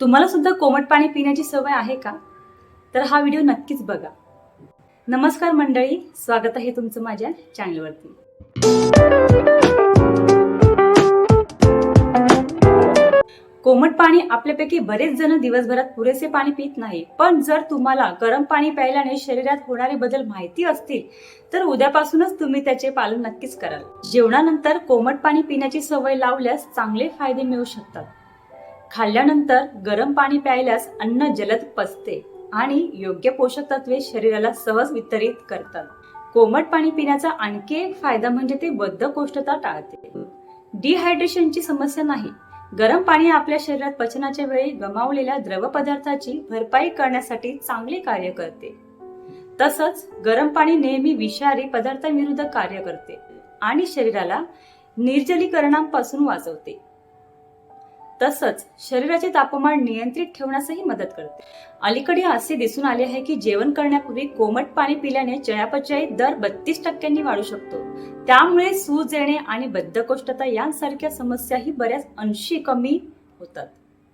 तुम्हाला सुद्धा कोमट पाणी पिण्याची सवय आहे का? तर हा व्हिडिओ नक्कीच बघा. नमस्कार मंडळी स्वागत आहे तुमचं माझ्या चॅनलवरती. कोमट पाणी आपल्यापैकी बरेच जण दिवसभरात पुरेसे पाणी पित नाही पण जर तुम्हाला गरम पाणी प्यायल्याने शरीरात होणारे बदल माहिती असतील तर उद्यापासूनच तुम्ही त्याचे पालन नक्कीच कराल. जेवणानंतर कोमट पाणी पिण्याची सवय लावल्यास चांगले फायदे मिळू शकतात. खाल्ल्यानंतर गरम पाणी प्यायल्यास अन्न जलद पचते आणि योग्य पोषक तत्वे शरीराला सहज वितरित करतात. कोमट पाणी पिण्याचा आणखी एक फायदा म्हणजे ते बद्धकोष्ठता टाळते. डिहायड्रेशनची समस्या नाही. गरम पाणी आपल्या शरीरात पचनाच्या वेळी गमावलेल्या द्रव पदार्थाची भरपाई करण्यासाठी चांगले कार्य करते. तसंच गरम पाणी नेहमी विषारी पदार्थांविरुद्ध कार्य करते आणि शरीराला निर्जलीकरणापासून वाचवते. तसंच शरीराचे तापमान नियंत्रित ठेवण्यासही मदत करते. अलीकडे असे दिसून आले आहे की जेवण करण्यापूर्वी कोमट पाणी पिल्याने चयापचय दर बत्तीस टक्क्यांनी वाढू शकतो. त्यामुळे सूज येणे आणि बद्धकोष्ठता यांसारख्या समस्याही बऱ्याच अंशी कमी होतात.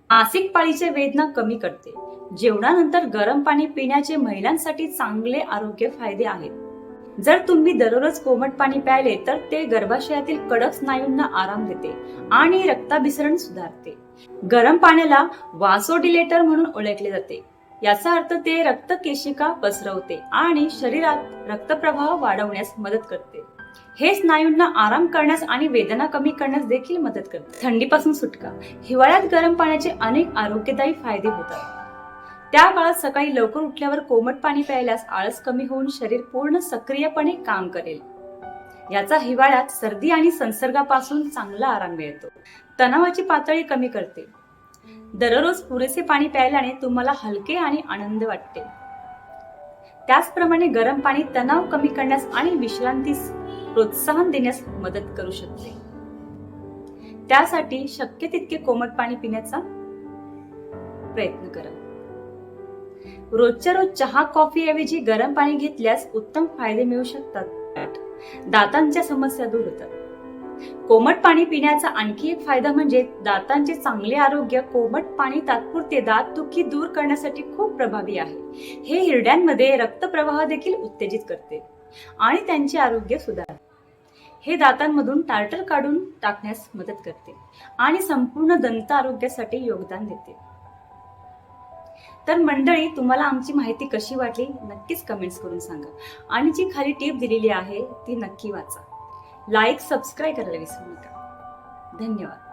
मासिक पाळीच्या वेदना कमी करते. जेवणानंतर गरम पाणी पिण्याचे महिलांसाठी चांगले आरोग्य फायदे आहेत. जर तुम्ही दररोज कोमट पाणी प्यायले तर ते गर्भाशयातील कडक स्नायूंना आराम देते आणि रक्ताभिसरण सुधारते. गरम पाण्याला वासोडिलेटर म्हणून ओळखले जाते. याचा अर्थ ते रक्त केशिका पसरवते आणि शरीरात रक्तप्रवाह वाढवण्यास मदत करते. हे स्नायूंना आराम करण्यास आणि वेदना कमी करण्यास देखील मदत करते. थंडीपासून सुटका. हिवाळ्यात गरम पाण्याचे अनेक आरोग्यदायी फायदे होतात. त्या काळात सकाळी लवकर उठल्यावर कोमट पाणी प्यायल्यास आळस कमी होऊन शरीर पूर्ण सक्रियपणे काम करेल. याचा हिवाळ्यात सर्दी आणि संसर्गापासून चांगला आराम मिळतो. तणावाची पातळी कमी करते. दररोज पुरेसे पाणी प्यायल्याने तुम्हाला हलके आणि आनंद वाटते. त्याचप्रमाणे गरम पाणी तणाव कमी करण्यास आणि विश्रांतीस प्रोत्साहन देण्यास मदत करू शकते. त्यासाठी शक्य तितके कोमट पाणी पिण्याचा प्रयत्न करा. रोजच्या रोज चहा कॉफी ऐवजी गरम पाणी घेतल्यास उत्तम फायदे मिळू शकतात. दातांच्या समस्या दूर होतात. कोमट पाणी पिण्याचा आणखी एक फायदा म्हणजे दातांचे चांगले आरोग्य कोमट पाणी तात्पुरते दात दुखी दूर करण्यासाठी खूप प्रभावी आहे. हे हिरड्यांमध्ये रक्तप्रवाह देखील उत्तेजित करते आणि त्यांचे आरोग्य सुधारते. हे दातांमधून टार्टर काढून टाकण्यास मदत करते आणि संपूर्ण दंत आरोग्यासाठी योगदान देते. तर मंडळी तुम्हाला आमची माहिती कशी वाटली नक्कीच कमेंट्स करून सांगा. आणि जी खाली टीप दिलेली आहे ती नक्की वाचा. लाईक सबस्क्राईब करायला विसरू नका. धन्यवाद.